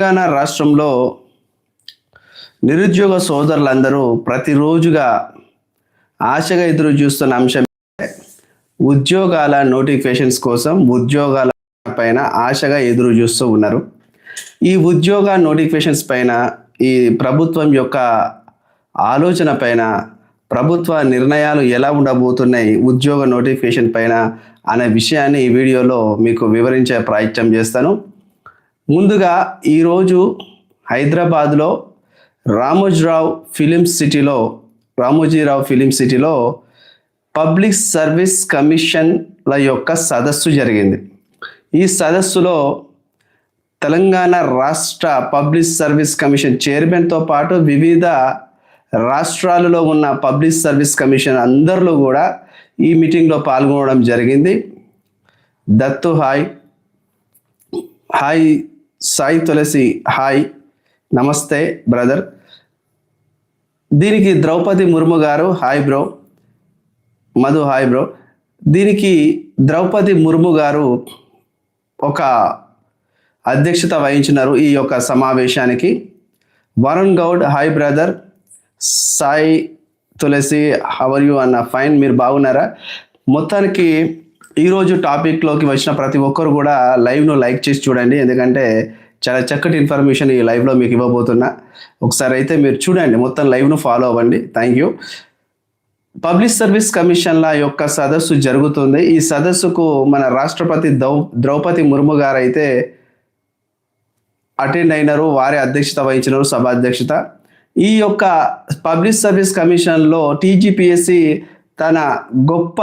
తెలంగాణ రాష్ట్రంలో నిరుద్యోగ సోదరులందరూ ప్రతిరోజుగా ఆశగా ఎదురు చూస్తున్న అంశం ఉద్యోగాల నోటిఫికేషన్స్ కోసం ఉద్యోగాల పైన ఆశగా ఎదురు చూస్తూ ఉన్నారు. ఈ ఉద్యోగ నోటిఫికేషన్స్ పైన ఈ ప్రభుత్వం యొక్క ఆలోచన పైన ప్రభుత్వ నిర్ణయాలు ఎలా ఉండబోతున్నాయి ఉద్యోగ నోటిఫికేషన్ పైన అనే విషయాన్ని ఈ వీడియోలో మీకు వివరించే ప్రయత్నం చేస్తాను. ముందుగా ఈరోజు హైదరాబాద్లో రామోజీరావు ఫిలిం సిటీలో రామోజీరావు ఫిలిం సిటీలో పబ్లిక్ సర్వీస్ కమిషన్ల యొక్క సదస్సు జరిగింది. ఈ సదస్సులో తెలంగాణ రాష్ట్ర పబ్లిక్ సర్వీస్ కమిషన్ చైర్మన్తో పాటు వివిధ రాష్ట్రాలలో ఉన్న పబ్లిక్ సర్వీస్ కమిషన్ అందరిలో కూడా ఈ మీటింగ్లో పాల్గొనడం జరిగింది. Dattu hi. Hi Sai Tulasi hi నమస్తే బ్రదర్. దీనికి ద్రౌపది ముర్ము గారు hi bro. Madhu hi bro. దీనికి ద్రౌపది ముర్ము గారు ఒక అధ్యక్షత వహించినారు ఈ యొక్క సమావేశానికి. Varun Goud hi brother. Sai Tulasi how are you అన్న ఫైన్ మీరు బాగున్నారా? మొత్తానికి ఈరోజు టాపిక్లోకి వచ్చిన ప్రతి ఒక్కరు కూడా లైవ్ను లైక్ చేసి చూడండి. ఎందుకంటే చాలా చక్కటి ఇన్ఫర్మేషన్ ఈ లైవ్లో మీకు ఇవ్వబోతున్నా. ఒకసారి అయితే మీరు చూడండి. మొత్తం లైవ్ను ఫాలో అవ్వండి. థ్యాంక్ యూ పబ్లిక్ సర్వీస్ కమిషన్ల యొక్క సదస్సు జరుగుతుంది. ఈ సదస్సుకు మన రాష్ట్రపతి ద్రౌ ద్రౌపది ముర్ము గారు అయితే అటెండ్ అయినారు. వారి అధ్యక్షత వహించినారు సభ అధ్యక్షత. ఈ యొక్క పబ్లిక్ సర్వీస్ కమిషన్లో టీజీపీఎస్సి తన గొప్ప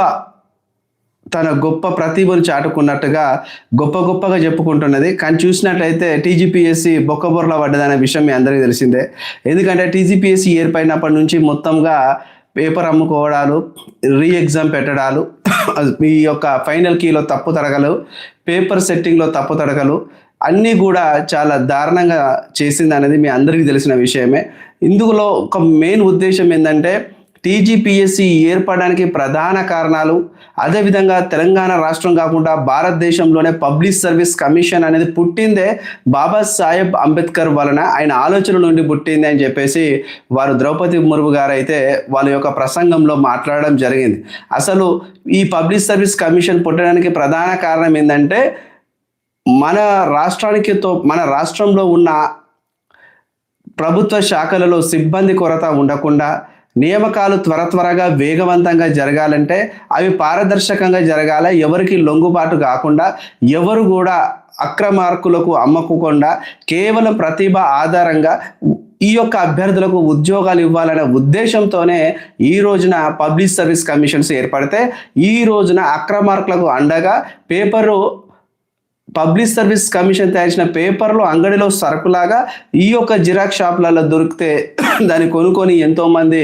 తన గొప్ప ప్రతిభను చాటుకున్నట్టుగా గొప్ప గొప్పగా చెప్పుకుంటున్నది. కానీ చూసినట్లయితే టీజీపీఎస్సి బొక్కబొర్ల పడ్డదనే విషయం మీ అందరికీ తెలిసిందే. ఎందుకంటే టీజీపీఎస్సి ఏర్పడినప్పటి నుంచి మొత్తంగా పేపర్ అమ్ముకోవడాలు రీ ఎగ్జామ్ పెట్టడాలు ఈ యొక్క ఫైనల్ కీలో తప్పు తడగలు పేపర్ సెట్టింగ్లో తప్పు తడగలు అన్నీ కూడా చాలా దారుణంగా చేసింది అనేది మీ అందరికీ తెలిసిన విషయమే. ఇందులో ఒక మెయిన్ ఉద్దేశం ఏంటంటే టీజీపీఎస్సీ ఏర్పడడానికి ప్రధాన కారణాలు అదేవిధంగా తెలంగాణ రాష్ట్రం కాకుండా భారతదేశంలోనే పబ్లిక్ సర్వీస్ కమిషన్ అనేది పుట్టిందే బాబాసాహెబ్ అంబేద్కర్ వలన ఆయన ఆలోచన నుండి పుట్టింది అని చెప్పేసి వారు ద్రౌపది ముర్ము గారు అయితే వాళ్ళ యొక్క ప్రసంగంలో మాట్లాడడం జరిగింది. అసలు ఈ పబ్లిక్ సర్వీస్ కమిషన్ పుట్టడానికి ప్రధాన కారణం ఏంటంటే మన రాష్ట్రానికి తో మన రాష్ట్రంలో ఉన్న ప్రభుత్వ శాఖలలో సిబ్బంది కొరత ఉండకుండా నియామకాలు త్వర త్వరగా వేగవంతంగా జరగాలంటే అవి పారదర్శకంగా జరగాల ఎవరికి లొంగుబాటు కాకుండా ఎవరు కూడా అక్రమార్కులకు అమ్మకుండా కేవలం ప్రతిభ ఆధారంగా ఈ యొక్క అభ్యర్థులకు ఉద్యోగాలు ఇవ్వాలనే ఉద్దేశంతోనే ఈ రోజున పబ్లిక్ సర్వీస్ కమిషన్స్ ఏర్పడితే ఈ రోజున అక్రమార్కులకు అండగా పేపరు పబ్లిక్ సర్వీస్ కమిషన్ తయారు పేపర్లు అంగడిలో సరుకులాగా ఈ యొక్క జిరాక్స్ షాపులలో దొరికితే దాన్ని కొనుక్కొని ఎంతోమంది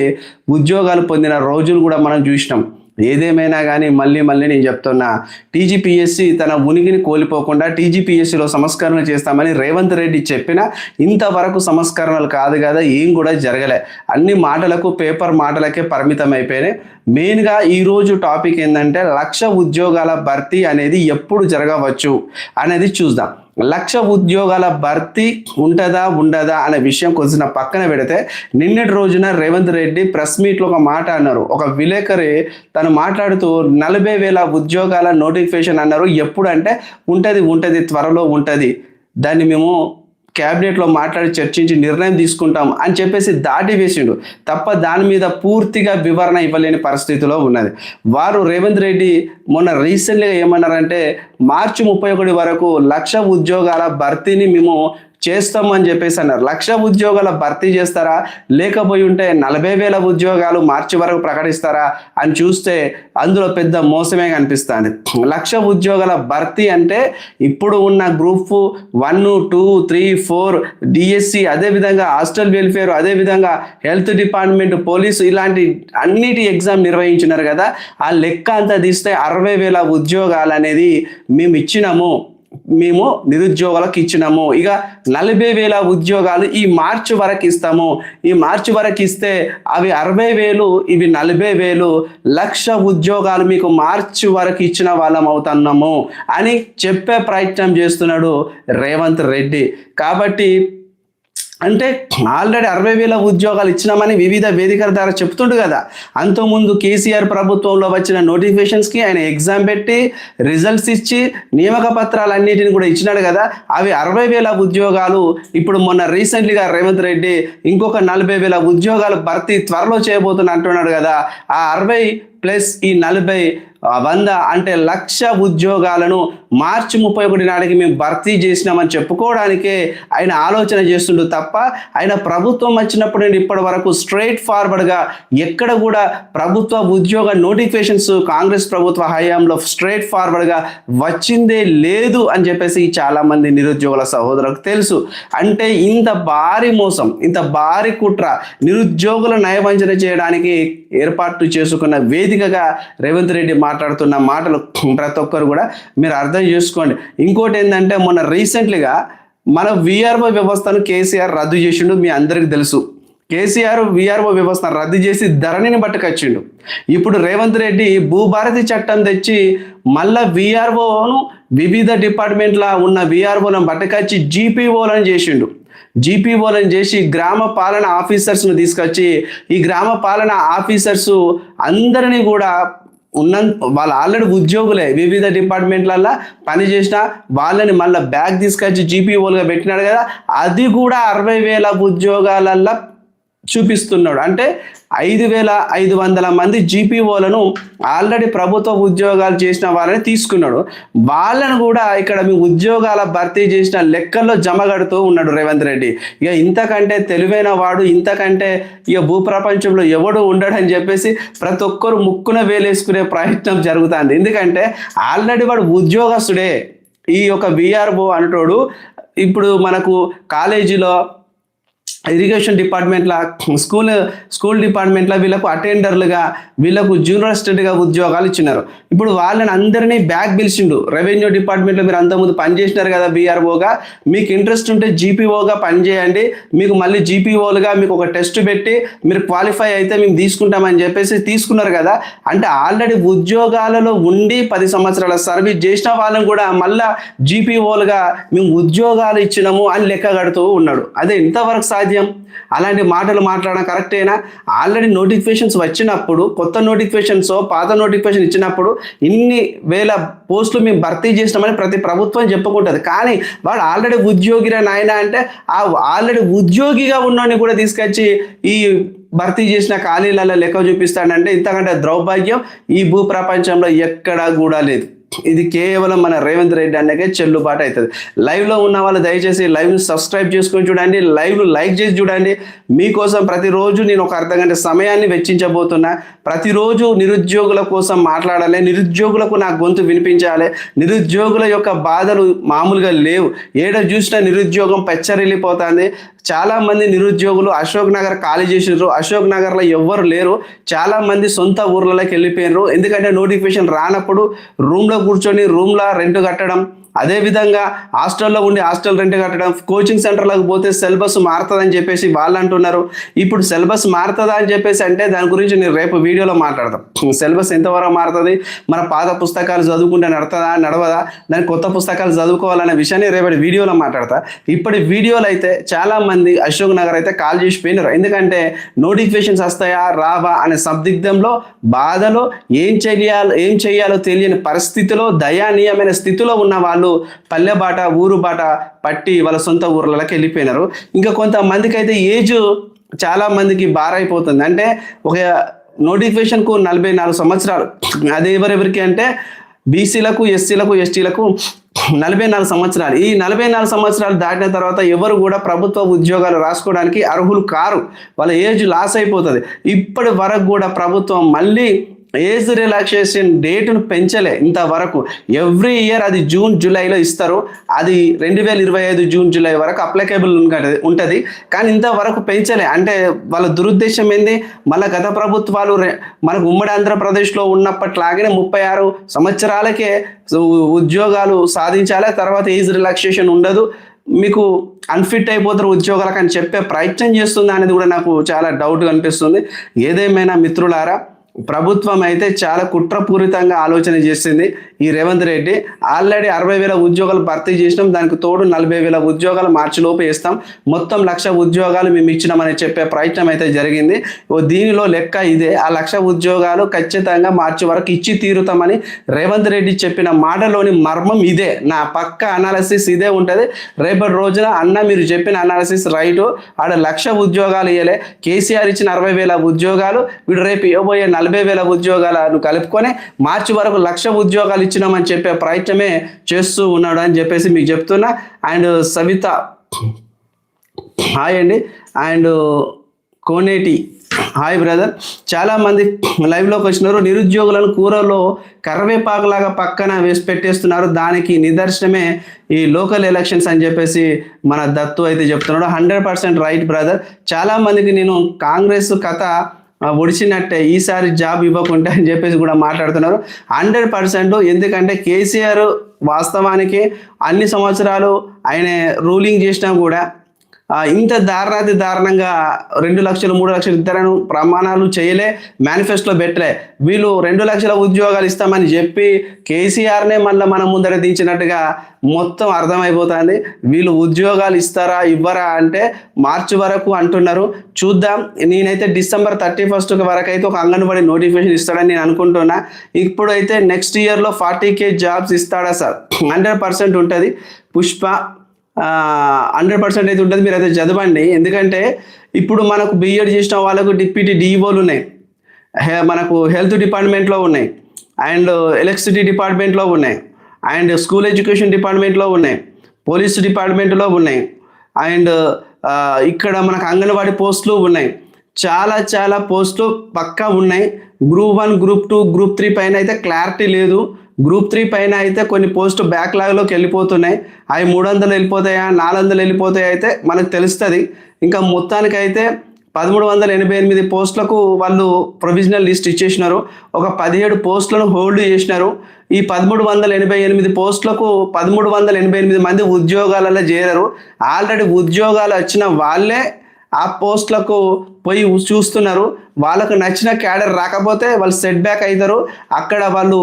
ఉద్యోగాలు పొందిన రోజులు కూడా మనం చూసినాం. ఏదేమైనా కానీ మళ్ళీ మళ్ళీ నేను చెప్తున్నా. టీజీపీఎస్సీ తన ఉనికిని కోల్పోకుండా టీజీపీఎస్సీలో సంస్కరణలు చేస్తామని రేవంత్ రెడ్డి చెప్పిన ఇంతవరకు సంస్కరణలు కాదు కదా ఏం కూడా జరగలే. అన్ని మాటలకు పేపర్ మాటలకే పరిమితం అయిపోయినాయి మెయిన్గా ఈరోజు టాపిక్ ఏంటంటే లక్ష ఉద్యోగాల భర్తీ అనేది ఎప్పుడు జరగవచ్చు అనేది చూద్దాం. లక్ష ఉద్యోగాల భర్తీ ఉంటుందా ఉండదా అనే విషయం కొంచెం పక్కన పెడితే నిన్నటి రోజున రేవంత్ రెడ్డి ప్రెస్ మీట్లో ఒక మాట అన్నారు. ఒక విలేకరి తను మాట్లాడుతూ నలభై వేల ఉద్యోగాల నోటిఫికేషన్ అన్నారు. ఎప్పుడు అంటే ఉంటుంది ఉంటుంది త్వరలో ఉంటుంది. దాన్ని మేము క్యాబినెట్లో మాట్లాడి చర్చించి నిర్ణయం తీసుకుంటాం అని చెప్పేసి దాటి వేసిండు తప్ప దాని మీద పూర్తిగా వివరణ ఇవ్వలేని పరిస్థితిలో ఉన్నది. వారు రేవంత్ రెడ్డి మొన్న రీసెంట్గా ఏమన్నారంటే మార్చి ముప్పై ఒకటి వరకు లక్ష ఉద్యోగాల భర్తీని మేము చేస్తామని చెప్పేసి అన్నారు. లక్ష ఉద్యోగాల భర్తీ చేస్తారా? లేకపోయి ఉంటే నలభై వేల ఉద్యోగాలు మార్చి వరకు ప్రకటిస్తారా? అని చూస్తే అందులో పెద్ద మోసమే కనిపిస్తుంది. లక్ష ఉద్యోగాల భర్తీ అంటే ఇప్పుడు ఉన్న group one two three four DSC అదేవిధంగా హాస్టల్ వెల్ఫేర్ అదేవిధంగా హెల్త్ డిపార్ట్మెంట్ పోలీసు ఇలాంటి అన్నిటి ఎగ్జామ్ నిర్వహించినారు కదా. ఆ లెక్క అంతా తీస్తే అరవై వేల ఉద్యోగాలు అనేది మేము ఇచ్చినాము మేము నిరుద్యోగులకు ఇచ్చినాము. ఇక నలభై వేల ఉద్యోగాలు ఈ మార్చి వరకు ఇస్తాము. ఈ మార్చి వరకు ఇస్తే అవి అరవై వేలు ఇవి నలభై వేలు లక్ష ఉద్యోగాలు మీకు మార్చి వరకు ఇచ్చిన వాళ్ళం అవుతున్నాము అని చెప్పే ప్రయత్నం చేస్తున్నాడు రేవంత్ రెడ్డి. కాబట్టి అంటే ఆల్రెడీ అరవై వేల ఉద్యోగాలు ఇచ్చినామని వివిధ వేదికల ద్వారా చెప్తుండు కదా. అంతకుముందు కేసీఆర్ ప్రభుత్వంలో వచ్చిన నోటిఫికేషన్స్కి ఆయన ఎగ్జామ్ పెట్టి రిజల్ట్స్ ఇచ్చి నియామక పత్రాలన్నిటిని కూడా ఇచ్చినాడు కదా. అవి అరవై వేల ఉద్యోగాలు ఇప్పుడు మొన్న రీసెంట్లీగా రేవంత్ రెడ్డి ఇంకొక నలభై వేల ఉద్యోగాలు భర్తీ త్వరలో చేయబోతున్నా అంటున్నాడు కదా. ఆ అరవై ప్లస్ ఈ నలభై వంద అంటే లక్ష ఉద్యోగాలను మార్చి ముప్పై ఒకటి నాటికి మేము భర్తీ చేసినామని చెప్పుకోవడానికే ఆయన ఆలోచన చేస్తుండు తప్ప ఆయన ప్రభుత్వం వచ్చినప్పుడు నుండి ఇప్పటి వరకు స్ట్రైట్ ఫార్వర్డ్గా ఎక్కడ కూడా ప్రభుత్వ ఉద్యోగ నోటిఫికేషన్స్ కాంగ్రెస్ ప్రభుత్వ హయాంలో స్ట్రైట్ ఫార్వర్డ్గా వచ్చిందే లేదు అని చెప్పేసి చాలామంది నిరుద్యోగుల సహోదరులకు తెలుసు. అంటే ఇంత భారీ మోసం ఇంత భారీ కుట్ర నిరుద్యోగుల నయవంచన చేయడానికి ఏర్పాటు చేసుకున్న వేదికగా రేవంత్ రెడ్డి మా మాట్లాడుతున్న మాటలు ప్రతి ఒక్కరు కూడా మీరు అర్థం చేసుకోండి. ఇంకోటి ఏంటంటే మొన్న రీసెంట్లీగా మన విఆర్ఓ వ్యవస్థను కేసీఆర్ రద్దు చేసిండు మీ అందరికీ తెలుసు. కేసీఆర్ విఆర్ఓ వ్యవస్థ రద్దు చేసి ధరణిని పట్టుకొచ్చిండు. ఇప్పుడు రేవంత్ రెడ్డి భూభారతి చట్టం తెచ్చి మళ్ళా విఆర్ఓను వివిధ డిపార్ట్మెంట్ల ఉన్న విఆర్ఓలను పట్టుకొచ్చి జీపీఓలను చేసిండు. జీపీఓలను చేసి గ్రామ పాలన ఆఫీసర్స్ను తీసుకొచ్చి ఈ గ్రామ పాలన ఆఫీసర్స్ అందరినీ కూడా ఉన్న వాళ్ళు ఆల్రెడీ ఉద్యోగులే వివిధ డిపార్ట్మెంట్లల్లో పని చేసినా వాళ్ళని మళ్ళీ బ్యాగ్ తీసుకొచ్చి జీపీఓలుగా పెట్టినాడు కదా అది కూడా అరవై వేల ఉద్యోగాలల్లో చూపిస్తున్నాడు. అంటే ఐదు వేల ఐదు వందల మంది జీపీఓలను ఆల్రెడీ ప్రభుత్వ ఉద్యోగాలు చేసిన వాళ్ళని తీసుకున్నాడు. వాళ్ళను కూడా ఇక్కడ మీ ఉద్యోగాల భర్తీ చేసిన లెక్కల్లో జమ కడుతూ ఉన్నాడు రేవంత్ రెడ్డి. ఇక ఇంతకంటే తెలివైన వాడు ఇంతకంటే ఇక భూప్రపంచంలో ఎవడు ఉండడని చెప్పేసి ప్రతి ఒక్కరు ముక్కున వేలేసుకునే ప్రయత్నం జరుగుతుంది. ఎందుకంటే ఆల్రెడీ వాడు ఉద్యోగస్తుడే. ఈ యొక్క విఆర్ఓ అంటోడు. ఇప్పుడు మనకు కాలేజీలో ఇరిగేషన్ డిపార్ట్మెంట్లో స్కూల్ స్కూల్ డిపార్ట్మెంట్లో వీళ్ళకు అటెండర్లుగా వీళ్ళకు జూనియర్ అసిస్టెంట్గా ఉద్యోగాలు ఇచ్చినారు. ఇప్పుడు వాళ్ళని అందరినీ బ్యాక్ పిలిచిండు. రెవెన్యూ డిపార్ట్మెంట్లో మీరు అంతకుముందు పనిచేసినారు కదా బీఆర్ఓగా మీకు ఇంట్రెస్ట్ ఉంటే జీపీఓగా పనిచేయండి మీకు మళ్ళీ జీపీఓలుగా మీకు ఒక టెస్ట్ పెట్టి మీరు క్వాలిఫై అయితే మేము తీసుకుంటామని చెప్పేసి తీసుకున్నారు కదా. అంటే ఆల్రెడీ ఉద్యోగాలలో ఉండి పది సంవత్సరాల సర్వీస్ చేసిన వాళ్ళని కూడా మళ్ళా జీపీఓలుగా మేము ఉద్యోగాలు ఇచ్చినాము అని లెక్క కడుతూ ఉన్నాడు. అదే ఇంతవరకు సాధ్యం అలాంటి మాటలు మాట్లాడడం కరెక్టేనా ఆల్రెడీ నోటిఫికేషన్స్ వచ్చినప్పుడు కొత్త నోటిఫికేషన్స్ పాత నోటిఫికేషన్ ఇచ్చినప్పుడు ఇన్ని వేల పోస్టులు మేము భర్తీ చేసినామని ప్రతి ప్రభుత్వం చెప్పుకుంటుంది. కానీ వాడు ఆల్రెడీ ఉద్యోగిరా నాయన అంటే ఆ ఆల్రెడీ ఉద్యోగిగా ఉన్నోని కూడా తీసుకొచ్చి ఈ భర్తీ చేసిన ఖాళీలలో లెక్క చూపిస్తాడంటే ఇంతకంటే దౌర్భాగ్యం ఈ భూ ప్రపంచంలో ఎక్కడా కూడా లేదు. ఇది కేవలం మన రేవంత్ రెడ్డి అన్నకే చెల్లుబాటు అవుతుంది. లైవ్లో ఉన్న వాళ్ళు దయచేసి లైవ్ని సబ్స్క్రైబ్ చేసుకొని చూడండి లైవ్ లైక్ చేసి చూడండి. మీకోసం ప్రతిరోజు నేను ఒక అర్ధ గంట సమయాన్ని వెచ్చించబోతున్నా. ప్రతిరోజు నిరుద్యోగుల కోసం మాట్లాడాలి నిరుద్యోగులకు నా గొంతు వినిపించాలి. నిరుద్యోగుల యొక్క బాధలు మామూలుగా లేవు. ఏడ చూసినా నిరుద్యోగం పెచ్చరిల్లిపోతుంది. చాలామంది నిరుద్యోగులు అశోక్ నగర్ ఖాళీ చేసినారు అశోక్ నగర్లో ఎవ్వరు లేరు. చాలామంది సొంత ఊర్లలోకి వెళ్ళిపోయినారు ఎందుకంటే నోటిఫికేషన్ రానప్పుడు రూమ్లో కూర్చొని రూమ్లో రెంట్ కట్టడం అదేవిధంగా హాస్టల్లో ఉండి హాస్టల్ రెంట్ కట్టడం కోచింగ్ సెంటర్లకు పోతే సిలబస్ మారుతుందని చెప్పేసి వాళ్ళు అంటున్నారు. ఇప్పుడు సిలబస్ మారుతుందా అని చెప్పేసి అంటే దాని గురించి నేను రేపు వీడియోలో మాట్లాడతాం సిలబస్ ఎంతవరకు మారుతుంది మన పాత పుస్తకాలు చదువుకుంటే నడుతుందా నడవదా దాని కొత్త పుస్తకాలు చదువుకోవాలనే విషయాన్ని రేపటి వీడియోలో మాట్లాడతా. ఇప్పటి వీడియోలు అయితే చాలా మంది అశోక్ నగర్ అయితే కాల్ చేసి పోయినారు. ఎందుకంటే నోటిఫికేషన్స్ వస్తాయా రావా అనే సందిగ్ధంలో బాధలో ఏం చేయాలో ఏం చేయాలో తెలియని పరిస్థితిలో దయానీయమైన స్థితిలో ఉన్న వాళ్ళు పల్లె బాట ఊరు బాట పట్టి వాళ్ళ సొంత ఊర్లలోకి వెళ్ళిపోయినారు. ఇంకా కొంతమందికి అయితే ఏజ్ చాలా మందికి బారైపోతుంది అంటే ఒక నోటిఫికేషన్కు నలభై నాలుగు సంవత్సరాలు. అది ఎవరెవరికి అంటే బీసీలకు ఎస్సీలకు ఎస్టీలకు నలభై నాలుగు సంవత్సరాలు. ఈ నలభై నాలుగు సంవత్సరాలు దాటిన తర్వాత ఎవరు కూడా ప్రభుత్వ ఉద్యోగాలు రాసుకోవడానికి అర్హులు కారు. వాళ్ళ ఏజ్ లాస్ అయిపోతుంది. ఇప్పటి వరకు కూడా ప్రభుత్వం మళ్ళీ ఏజ్ రిలాక్సేషన్ డేట్ను పెంచలే ఇంతవరకు. ఎవ్రీ ఇయర్ అది జూన్ జూలైలో ఇస్తారు. అది రెండు వేల ఇరవై ఐదు జూన్ జూలై వరకు అప్లికేబుల్ ఉంటుంది. కానీ ఇంతవరకు పెంచలే. అంటే వాళ్ళ దురుద్దేశం ఏంది? మళ్ళీ గత ప్రభుత్వాలు మనకు ఉమ్మడి ఆంధ్రప్రదేశ్లో ఉన్నప్పట్లాగానే ముప్పై ఆరు సంవత్సరాలకే ఉద్యోగాలు సాధించాలి. తర్వాత ఏజ్ రిలాక్సేషన్ ఉండదు. మీకు అన్ఫిట్ అయిపోతారు ఉద్యోగాలకు అని చెప్పే ప్రయత్నం చేస్తుంది అనేది కూడా నాకు చాలా డౌట్ అనిపిస్తుంది. ఏదేమైనా మిత్రులారా ప్రభుత్వం అయితే చాలా కుట్రపూరితంగా ఆలోచన చేసింది ఈ రేవంత్ రెడ్డి. ఆల్రెడీ అరవై వేల ఉద్యోగాలు భర్తీ చేసినాం దానికి తోడు నలభై వేల ఉద్యోగాలు మార్చిలోపు వేస్తాం. మొత్తం లక్ష ఉద్యోగాలు మేము ఇచ్చినామని చెప్పే ప్రయత్నం అయితే జరిగింది. ఓ దీనిలో లెక్క ఇదే ఆ లక్ష ఉద్యోగాలు ఖచ్చితంగా మార్చి వరకు ఇచ్చి తీరుతామని రేవంత్ రెడ్డి చెప్పిన మాటలోని మర్మం ఇదే. నా పక్క అనాలసిస్ ఇదే ఉంటుంది. రేపటి రోజున అన్న మీరు చెప్పిన అనాలసిస్ రైటు. ఆడ లక్ష ఉద్యోగాలు ఇవ్వలే కేసీఆర్ ఇచ్చిన అరవై వేల ఉద్యోగాలు వీడు రేపు ఇవ్వబోయే నలభై వేల ఉద్యోగాలను కలుపుకొని మార్చి వరకు లక్ష ఉద్యోగాలు ఇచ్చినామని చెప్పే ప్రయత్నమే చేస్తూ ఉన్నాడు అని చెప్పేసి మీకు చెప్తున్నా. అండ్ సవిత హాయ్ అండి. And Koneti hi brother. చాలామంది లైవ్లోకి వచ్చినారు. నిరుద్యోగులను కూరలో కరివేపాకులాగా పక్కన వేసి పెట్టేస్తున్నారు. దానికి నిదర్శనమే ఈ లోకల్ ఎలక్షన్స్ అని చెప్పేసి మన దత్తు అయితే చెప్తున్నాడు. Hundred percent right brother. చాలామందికి నేను కాంగ్రెస్ కథ ఒడిచినట్టే ఈసారి జాబ్ ఇవ్వకుంటే అని చెప్పేసి కూడా మాట్లాడుతున్నారు. హండ్రెడ్ పర్సెంట్ ఎందుకంటే కేసీఆర్ వాస్తవానికి అన్ని సంవత్సరాలు ఆయన రూలింగ్ చేసినా కూడా ఇంత దారుణాతి దారుణంగా రెండు లక్షలు మూడు లక్షలు ఇద్దరను ప్రమాణాలు చేయలే మేనిఫెస్టోలో పెట్టలే. వీళ్ళు రెండు లక్షల ఉద్యోగాలు ఇస్తామని చెప్పి కేసీఆర్నే మళ్ళీ మన ముందర దించినట్టుగా మొత్తం అర్థమైపోతుంది. వీళ్ళు ఉద్యోగాలు ఇస్తారా ఇవ్వరా అంటే మార్చి వరకు అంటున్నారు. చూద్దాం. నేనైతే డిసెంబర్ థర్టీ ఫస్ట్ వరకు అయితే ఒక అంగన్వాడీ నోటిఫికేషన్ ఇస్తాడని నేను అనుకుంటున్నా. ఇప్పుడైతే నెక్స్ట్ ఇయర్లో ఫార్టీ కే జాబ్స్ ఇస్తాడా సార్? హండ్రెడ్ పర్సెంట్ ఉంటుంది. పుష్ప హండ్రెడ్ పర్సెంట్ అయితే ఉంటుంది మీరు అయితే చదవండి. ఎందుకంటే ఇప్పుడు మనకు బిఎడ్ చేసిన వాళ్ళకు డిప్యూటీ డిఈఓలు ఉన్నాయి. మనకు హెల్త్ డిపార్ట్మెంట్లో ఉన్నాయి. అండ్ ఎలక్ట్రిసిటీ డిపార్ట్మెంట్లో ఉన్నాయి. అండ్ స్కూల్ ఎడ్యుకేషన్ డిపార్ట్మెంట్లో ఉన్నాయి. పోలీస్ డిపార్ట్మెంట్లో ఉన్నాయి. అండ్ ఇక్కడ మనకు అంగన్వాడీ పోస్టులు ఉన్నాయి. చాలా చాలా పోస్టులు పక్కా ఉన్నాయి. Group one group two group three పైన అయితే క్లారిటీ లేదు. గ్రూప్ త్రీ పైన అయితే కొన్ని పోస్ట్ బ్యాక్లాగ్లోకి వెళ్ళిపోతున్నాయి. అవి మూడు వందలు వెళ్ళిపోతాయా నాలుగు వందలు వెళ్ళిపోతాయా అయితే మనకు తెలుస్తుంది. ఇంకా మొత్తానికైతే పదమూడు వందల ఎనభై ఎనిమిది పోస్టులకు వాళ్ళు ప్రొవిజనల్ లిస్ట్ ఇచ్చేసినారు. ఒక పదిహేడు పోస్టులను హోల్డ్ చేసినారు. ఈ పదమూడు వందల ఎనభై ఎనిమిది పోస్టులకు పదమూడు వందల ఎనభై ఎనిమిది మంది ఉద్యోగాలలో చేరారు. ఆల్రెడీ ఉద్యోగాలు వచ్చిన వాళ్ళే ఆ పోస్టులకు పోయి చూస్తున్నారు. వాళ్ళకు నచ్చిన క్యాడర్ రాకపోతే వాళ్ళు సెట్ బ్యాక్ అవుతారు అక్కడ వాళ్ళు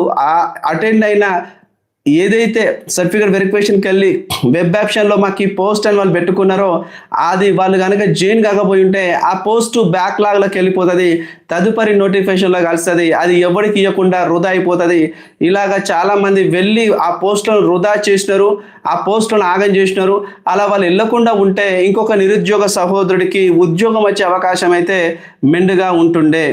అటెండ్ అయిన ఏదైతే సర్టిఫికేట్ వెరిఫికేషన్కి వెళ్ళి వెబ్ ఆప్షన్లో మాకు ఈ పోస్ట్ అని వాళ్ళు పెట్టుకున్నారో అది వాళ్ళు కనుక జైన్ కాకపోయి ఉంటే ఆ పోస్ట్ బ్యాక్లాగ్లోకి వెళ్ళిపోతుంది తదుపరి నోటిఫికేషన్లో కలుస్తుంది అది ఎవరికి ఇవ్వకుండా వృధా అయిపోతుంది. ఇలాగ చాలామంది వెళ్ళి ఆ పోస్టులను వృధా చేసినారు ఆ పోస్టులను ఆగం చేసినారు. అలా వాళ్ళు వెళ్ళకుండా ఉంటే ఇంకొక నిరుద్యోగ సహోదరుడికి ఉద్యోగం వచ్చే అవకాశం అయితే మెండుగా ఉంటుండే.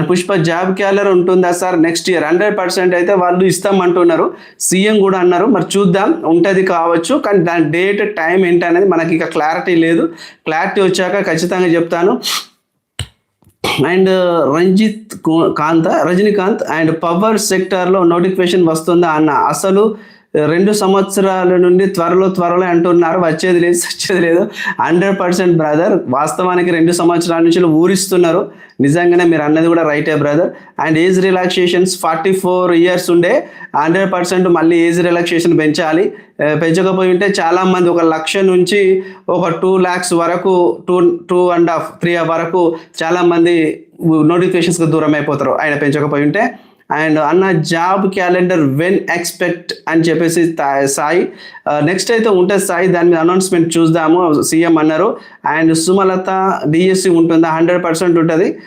పుష్ప జాబ్ క్యాలర్ ఉంటుందా sir next year? Hundred percent అయితే వాళ్ళు ఇస్తామంటున్నారు. సీఎం కూడా అన్నారు. మరి చూద్దాం. ఉంటుంది కావచ్చు. కానీ దాని డేట్ టైం ఏంటి అనేది మనకి ఇక క్లారిటీ లేదు. క్లారిటీ వచ్చాక ఖచ్చితంగా చెప్తాను. And Ranjith Kanta Rajinikanth and power సెక్టార్లో నోటిఫికేషన్ వస్తుందా అన్న అసలు రెండు సంవత్సరాల నుండి త్వరలో త్వరలో అంటున్నారు. వచ్చేది లేదు వచ్చేది లేదు. హండ్రెడ్ పర్సెంట్ బ్రదర్ వాస్తవానికి రెండు సంవత్సరాల నుంచి ఊరిస్తున్నారు. నిజంగానే మీరు అన్నది కూడా రైటే brother. And age relaxations forty four years ఉండే హండ్రెడ్ పర్సెంట్ మళ్ళీ ఏజ్ రిలాక్సేషన్ పెంచాలి. పెంచకపోయి ఉంటే చాలా మంది ఒక లక్ష నుంచి ఒక టూ ల్యాక్స్ వరకు two two and half three వరకు చాలా మంది నోటిఫికేషన్స్కి దూరం అయిపోతారు. ఆయన పెంచకపోయి ఉంటే అండ్ అన్న జాబ్ క్యాలెండర్ వెన్ ఎక్స్పెక్ట్ అని చెప్పేసి తా- సాయి. నెక్స్ట్ అయితే ఉంటుంది సాయి దాని మీద అనౌన్స్మెంట్ చూద్దాము. సీఎం అన్నారు. అండ్ సుమలత డిఎస్సి ఉంటుందా? హండ్రెడ్ పర్సెంట్ ఉంటుంది.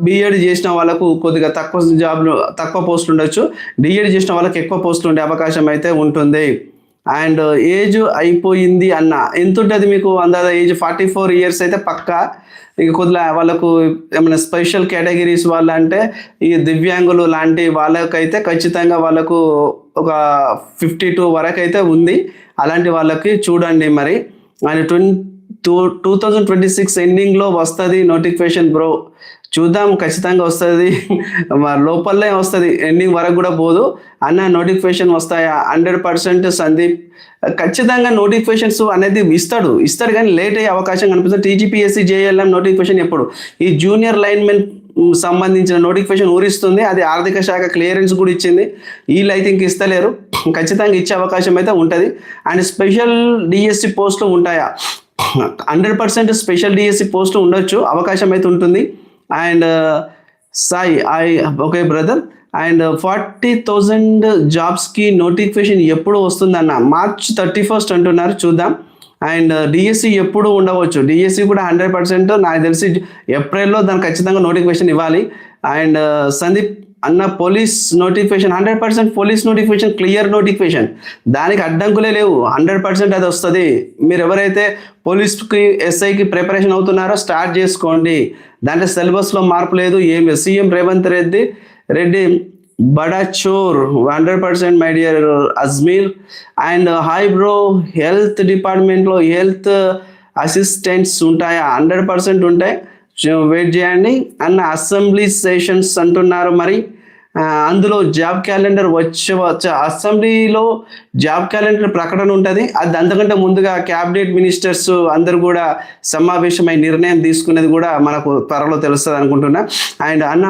బిఎడ్ చేసిన వాళ్ళకు కొద్దిగా తక్కువ జాబ్లు తక్కువ పోస్టులు ఉండొచ్చు. డిఎడ్ చేసిన వాళ్ళకి ఎక్కువ పోస్టులు ఉండే అవకాశం అయితే ఉంటుంది. అండ్ ఏజ్ అయిపోయింది అన్న. ఎంత ఉంటుంది మీకు? అందాజ ఏజ్ ఫార్టీ ఫోర్ ఇయర్స్ అయితే పక్కా. ఇక కొద్దిగా వాళ్ళకు ఏమైనా స్పెషల్ కేటగిరీస్ వాళ్ళు అంటే ఈ దివ్యాంగులు లాంటి వాళ్ళకైతే ఖచ్చితంగా వాళ్ళకు ఒక ఫిఫ్టీ టూ వరకు అయితే ఉంది. అలాంటి వాళ్ళకి చూడండి మరి. And twenty two two thousand twenty six ఎండింగ్లో వస్తుంది నోటిఫికేషన్ బ్రో. చూద్దాం ఖచ్చితంగా వస్తుంది. లోపలనే వస్తుంది. ఎండింగ్ వరకు కూడా పోదు. అన్న నోటిఫికేషన్ వస్తాయా? Hundred percent Sandeep. ఖచ్చితంగా నోటిఫికేషన్స్ అనేది ఇస్తాడు. ఇస్తాడు కానీ లేట్ అయ్యే అవకాశం కనిపిస్తుంది. టీజీపీఎస్సీ జేఎల్ఎం నోటిఫికేషన్ ఎప్పుడు? ఈ జూనియర్ లైన్మెన్ సంబంధించిన నోటిఫికేషన్ ఊరిస్తుంది. అది ఆర్థిక శాఖ క్లియరెన్స్ కూడా ఇచ్చింది. వీళ్ళు అయితే ఇంక ఇస్తలేరు. ఖచ్చితంగా ఇచ్చే అవకాశం అయితే ఉంటుంది. అండ్ స్పెషల్ డిఎస్సి పోస్టులు ఉంటాయా? హండ్రెడ్ పర్సెంట్ స్పెషల్ డిఎస్సి పోస్టులు ఉండొచ్చు. అవకాశం అయితే ఉంటుంది. And Sai I okay brother and forty thousand జాబ్స్కి నోటిఫికేషన్ ఎప్పుడు వస్తుందన్న? మార్చ్ థర్టీ ఫస్ట్ అంటున్నారు చూద్దాం. అండ్ డిఎస్సి uh, ఎప్పుడు ఉండవచ్చు? డిఎస్సి కూడా హండ్రెడ్ పర్సెంట్ నాకు తెలిసి ఏప్రిల్లో దానికి ఖచ్చితంగా నోటిఫికేషన్ ఇవ్వాలి. అండ్ సందీప్ uh, అన్న police notification hundred percent police notification clear notification. దానికి అడ్డంకులే లేవు. హండ్రెడ్ పర్సెంట్ అది వస్తుంది. మీరు ఎవరైతే పోలీస్కి ఎస్ఐకి ప్రిపరేషన్ అవుతున్నారో స్టార్ట్ చేసుకోండి. దాంట్లో సిలబస్లో మార్పు లేదు ఏమి సీఎం రేవంత్ రెడ్డి రెడ్డి బడా చోర్ hundred percent my dear Ajmeer. And hi bro health డిపార్ట్మెంట్లో హెల్త్ అసిస్టెంట్స్ ఉంటాయా? హండ్రెడ్ పర్సెంట్ ఉంటాయి. వెయిట్ చేయండి. అన్న అసెంబ్లీ సెషన్స్ అంటున్నారు మరి. అందులో జాబ్ క్యాలెండర్ వచ్చే వచ్చే అసెంబ్లీలో జాబ్ క్యాలెండర్ ప్రకటన ఉంటుంది. అది అంతకంటే ముందుగా క్యాబినెట్ మినిస్టర్స్ అందరు కూడా సమావేశమై నిర్ణయం తీసుకునేది కూడా మనకు త్వరలో తెలుస్తుంది అనుకుంటున్నా. అండ్ అన్న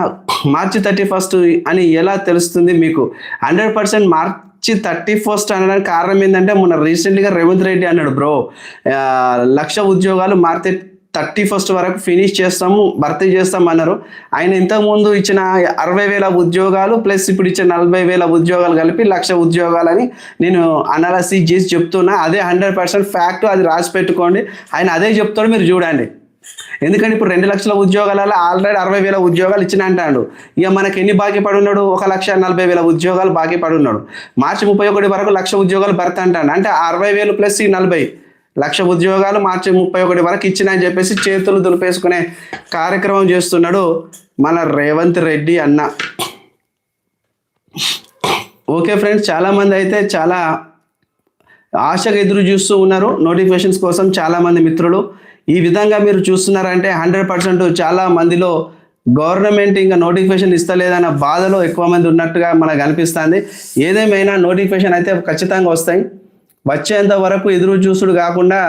మార్చి థర్టీ ఫస్ట్ అని ఎలా తెలుస్తుంది మీకు? Hundred percent March thirty first అనడానికి కారణం ఏంటంటే మొన్న రీసెంట్గా రేవంత్ రెడ్డి అన్నాడు బ్రో. లక్ష ఉద్యోగాలు మార్చి థర్టీ ఫస్ట్ వరకు ఫినిష్ చేస్తాము భర్తీ చేస్తాం అన్నారు ఆయన ఇంతకుముందు ఇచ్చిన అరవై వేల ఉద్యోగాలు ప్లస్ ఇప్పుడు ఇచ్చిన నలభై వేల ఉద్యోగాలు కలిపి లక్ష ఉద్యోగాలని నేను అనాలసిస్ చేసి చెప్తున్నా. అదే హండ్రెడ్ పర్సెంట్ ఫ్యాక్ట్ అది రాసి పెట్టుకోండి. ఆయన అదే చెప్తాడు మీరు చూడండి. ఎందుకంటే ఇప్పుడు రెండు లక్షల ఉద్యోగాలలో ఆల్రెడీ అరవై వేల ఉద్యోగాలు ఇచ్చిన అంటాడు ఇక మనకి ఎన్ని బాకీ పడున్నాడు ఒక లక్ష నలభై వేల ఉద్యోగాలు బాకీ పడున్నాడు మార్చి ముప్పై ఒకటి వరకు లక్ష ఉద్యోగాలు భర్త అంటాడు. అంటే అరవై వేలు ప్లస్ ఈ నలభై లక్ష ఉద్యోగాలు మార్చి ముప్పై ఒకటి వరకు ఇచ్చిన అని చెప్పేసి చేతులు దులిపేసుకునే కార్యక్రమం చేస్తున్నాడు మన రేవంత్ రెడ్డి అన్న. ఓకే ఫ్రెండ్స్ చాలామంది అయితే చాలా ఆశగా ఎదురు చూస్తూ ఉన్నారు. నోటిఫికేషన్స్ కోసం చాలామంది మిత్రులు. ఈ విధంగా మీరు చూస్తున్నారంటే హండ్రెడ్ పర్సెంట్ చాలా మందిలో గవర్నమెంట్ ఇంకా నోటిఫికేషన్ ఇస్తలేదన్న బాధలో ఎక్కువ మంది ఉన్నట్టుగా మనకు అనిపిస్తుంది. ఏదేమైనా నోటిఫికేషన్ అయితే ఖచ్చితంగా వస్తాయి. వచ్చేంత వరకు ఎదురు చూసుడు కాకుండా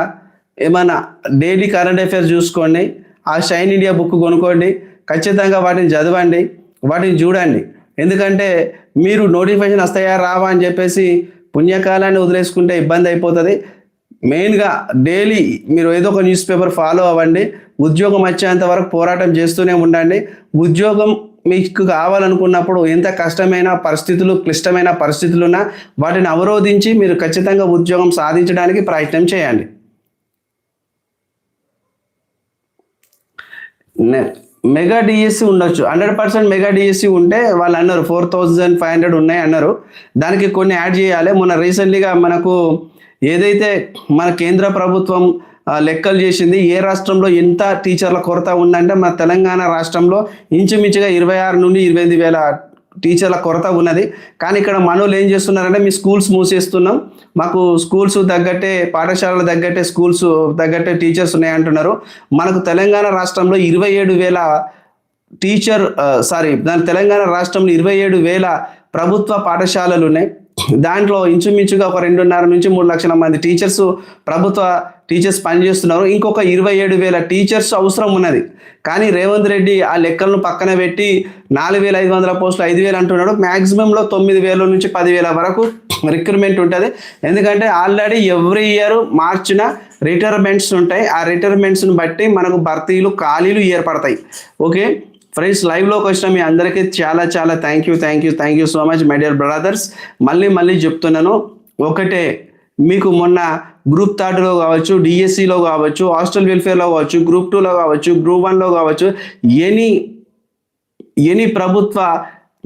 ఏమైనా డైలీ కరెంట్ అఫైర్స్ చూసుకోండి ఆ షైన్ ఇండియా బుక్ కొనుక్కోండి ఖచ్చితంగా వాటిని చదవండి వాటిని చూడండి. ఎందుకంటే మీరు నోటిఫికేషన్ వస్తాయా రావా అని చెప్పేసి పుణ్యకాలాన్ని వదిలేసుకుంటే ఇబ్బంది అయిపోతుంది. మెయిన్గా డైలీ మీరు ఏదో ఒక న్యూస్ పేపర్ ఫాలో అవ్వండి ఉద్యోగం వచ్చేంత వరకు పోరాటం చేస్తూనే ఉండండి. ఉద్యోగం మీకు కావాలనుకున్నప్పుడు ఎంత కష్టమైన పరిస్థితులు క్లిష్టమైన పరిస్థితులున్నా వాటిని అవరోధించి మీరు ఖచ్చితంగా ఉద్యోగం సాధించడానికి ప్రయత్నం చేయండి. మెగా డిఎస్సి ఉండొచ్చు. హండ్రెడ్ పర్సెంట్ మెగా డిఎస్సి ఉంటే వాళ్ళు అన్నారు ఫోర్ థౌజండ్ ఫైవ్ హండ్రెడ్ ఉన్నాయి అన్నారు. దానికి కొన్ని యాడ్ చేయాలి. మొన్న రీసెంట్లీగా మనకు ఏదైతే మన కేంద్ర ప్రభుత్వం లెక్కలు చేసింది. ఏ రాష్ట్రంలో ఎంత టీచర్ల కొరత ఉందంటే మన తెలంగాణ రాష్ట్రంలో ఇంచుమించుగా ఇరవై ఆరు నుండి ఇరవై ఎనిమిది వేల టీచర్ల కొరత ఉన్నది. కానీ ఇక్కడ మనోళ్ళు ఏం చేస్తున్నారంటే మీ స్కూల్స్ మూసేస్తున్నాం. మాకు స్కూల్స్ తగ్గట్టే పాఠశాలల తగ్గట్టే స్కూల్స్ తగ్గట్టే టీచర్స్ ఉన్నాయంటున్నారు మనకు తెలంగాణ రాష్ట్రంలో ఇరవై ఏడు వేల టీచర్ సారీ దాని తెలంగాణ రాష్ట్రంలో ఇరవై ఏడు వేల ప్రభుత్వ పాఠశాలలు ఉన్నాయి. దాంట్లో ఇంచుమించుగా ఒక రెండున్నర నుంచి మూడు లక్షల మంది టీచర్స్ ప్రభుత్వ టీచర్స్ పనిచేస్తున్నారు. ఇంకొక ఇరవై ఏడు వేల టీచర్స్ అవసరం ఉన్నది. కానీ రేవంత్ రెడ్డి ఆ లెక్కలను పక్కన పెట్టి నాలుగు వేల ఐదు వందల పోస్టులు ఐదు వేలు అంటున్నాడు. మ్యాక్సిమంలో తొమ్మిది వేల నుంచి పదివేల వరకు రిక్రూట్మెంట్ ఉంటుంది. ఎందుకంటే ఆల్రెడీ ఎవ్రీ ఇయర్ మార్చిన రిటైర్మెంట్స్ ఉంటాయి. ఆ రిటైర్మెంట్స్ని బట్టి మనకు భర్తీలు ఖాళీలు ఏర్పడతాయి. ఓకే ఫ్రెండ్స్ లైవ్లోకి వచ్చిన మీ అందరికీ చాలా చాలా thank you thank you thank you so much my dear brothers మళ్ళీ మళ్ళీ చెప్తున్నాను. ఒకటే మీకు మొన్న గ్రూప్ థర్డ్లో కావచ్చు డిఎస్సిలో కావచ్చు హాస్టల్ వెల్ఫేర్లో కావచ్చు గ్రూప్ టూలో కావచ్చు గ్రూప్ వన్లో కావచ్చు ఎనీ ఎనీ ప్రభుత్వ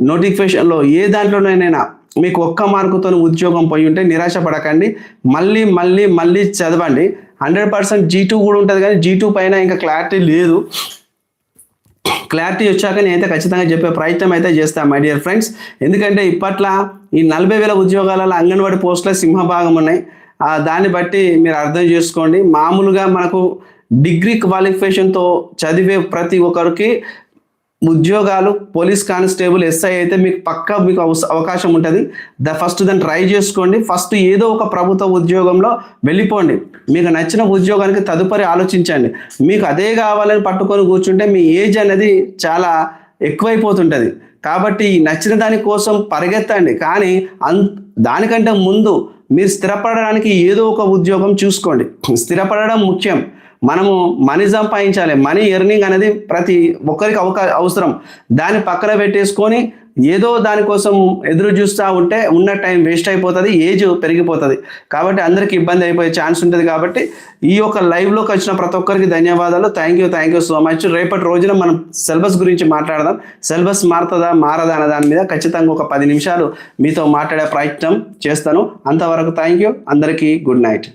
నోటిఫికేషన్లో ఏ దాంట్లోనైనా మీకు ఒక్క మార్కుతో ఉద్యోగం పోయి ఉంటే నిరాశ పడకండి మళ్ళీ మళ్ళీ మళ్ళీ చదవండి. హండ్రెడ్ పర్సెంట్ జీ టూ కూడా ఉంటుంది కానీ జీ టూ పైన ఇంకా క్లారిటీ లేదు. క్లారిటీ వచ్చాక నేనైతే ఖచ్చితంగా చెప్పే ప్రయత్నం అయితే చేస్తాను మై డియర్ ఫ్రెండ్స్ ఎందుకంటే ఇప్పట్లో ఈ నలభై వేల ఉద్యోగాలలో అంగన్వాడీ పోస్టుల సింహభాగం ఉన్నాయి. ఆ, దాన్ని బట్టి మీరు అర్థం చేసుకోండి. మామూలుగా మనకు డిగ్రీ క్వాలిఫికేషన్తో చదివే ప్రతి ఒక్కరికి ఉద్యోగాలు పోలీస్ కానిస్టేబుల్ ఎస్ఐ అయితే మీకు పక్కా మీకు అవకాశం ఉంటుంది. ద ఫస్ట్ దాన్ని ట్రై చేసుకోండి. ఫస్ట్ ఏదో ఒక ప్రభుత్వ ఉద్యోగంలో వెళ్ళిపోండి. మీకు నచ్చిన ఉద్యోగానికి తదుపరి ఆలోచించండి. మీకు అదే కావాలని పట్టుకొని కూర్చుంటే మీ ఏజ్ అనేది చాలా ఎక్కువైపోతుంటుంది. కాబట్టి నచ్చిన దాని కోసం పరిగెత్తండి. కానీ అన్ దానికంటే ముందు మీరు స్థిరపడడానికి ఏదో ఒక ఉద్యోగం చూసుకోండి. స్థిరపడడం ముఖ్యం. మనము మనీ సంపాదించాలి. మనీ ఎర్నింగ్ అనేది ప్రతి ఒక్కరికి అవకా అవసరం. దాన్ని పక్కన పెట్టేసుకొని ఏదో దానికోసం ఎదురు చూస్తూ ఉంటే ఉన్న టైం వేస్ట్ అయిపోతుంది ఏజ్ పెరిగిపోతుంది. కాబట్టి అందరికీ ఇబ్బంది అయిపోయే ఛాన్స్ ఉంటుంది కాబట్టి ఈ యొక్క లైవ్లోకి వచ్చిన ప్రతి ఒక్కరికి ధన్యవాదాలు. Thank you thank you so much రేపటి రోజున మనం సిలబస్ గురించి మాట్లాడదాం. సిలబస్ మారుతుందా మారదా అనే దాని మీద ఖచ్చితంగా ఒక పది నిమిషాలు మీతో మాట్లాడే ప్రయత్నం చేస్తాను. అంతవరకు థ్యాంక్ యూ అందరికీ గుడ్ నైట్